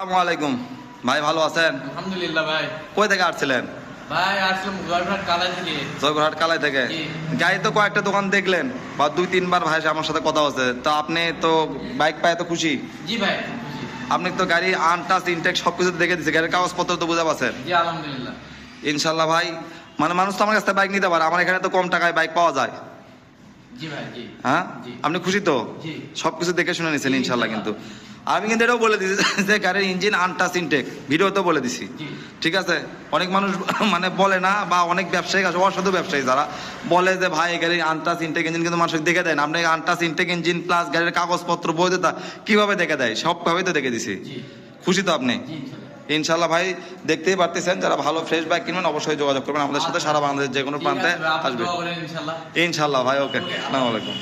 আসসালামু আলাইকুম। ভাই ভালো আছেন? আলহামদুলিল্লাহ ভাই। কই থেকে আসছিলেন? ভাই আসলাম গোয়ালঘাট কালাই থেকে। জয়পুরহাট কালাই থেকে? গাড়ি তো কয়েকটা দোকান দেখলেন বা দুই তিনবার ভাই আমার সাথে কথা হচ্ছে তো আপনি তো বাইক পায় তো খুশি? জি ভাই আপনি তো গাড়ি আনটাচ ইনটেক সব কিছু দেখে দিচ্ছে গাড়ির কাগজপত্র তো বুঝে পাচ্ছেন। জি আলহামদুলিল্লাহ। ইনশাল্লাহ ভাই। মানে মানুষ তো আমার কাছে বাইক নিতে পারে। আমার এখানে তো কম টাকায় বাইক পাওয়া যায়। হ্যাঁ? আপনি খুশি তো? জি। সবকিছু দেখে শুনে নিছেন জি, ইনশাল্লাহ। কিন্তু। আমি কিন্তু এটাও বলে দিছি যে গাড়ির ইঞ্জিন আনটাচ ইনটেক ভিডিওতেও বলে দিছি। ঠিক আছে? অনেক মানুষ মানে বলে না বা অনেক ব্যবসায়ী আছে অসাধু ব্যবসায়ী যারা বলে যে ভাই গাড়ির আনটাচ ইনটেক ইঞ্জিন কিন্তু মানুষ দেখে দেয় না। আপনি আনটাচ ইনটেক ইঞ্জিন প্লাস গাড়ির কাগজপত্র বৈধতা কীভাবে দেখে দেয়? সবভাবেই তো দেখে দিছি। খুশি তো আপনি? ইনশাল্লাহ। ভাই দেখতেই পারতেছেন যারা ভালো ফ্রেশ বাইক কিনবেন অবশ্যই যোগাযোগ করবেন। আমাদের সাথে সারা বাংলাদেশ যে কোনো প্রান্তে আসবে। ইনশাল্লাহ ভাই ওকে আসসালামাইকুম আসসালামু আলাইকুম।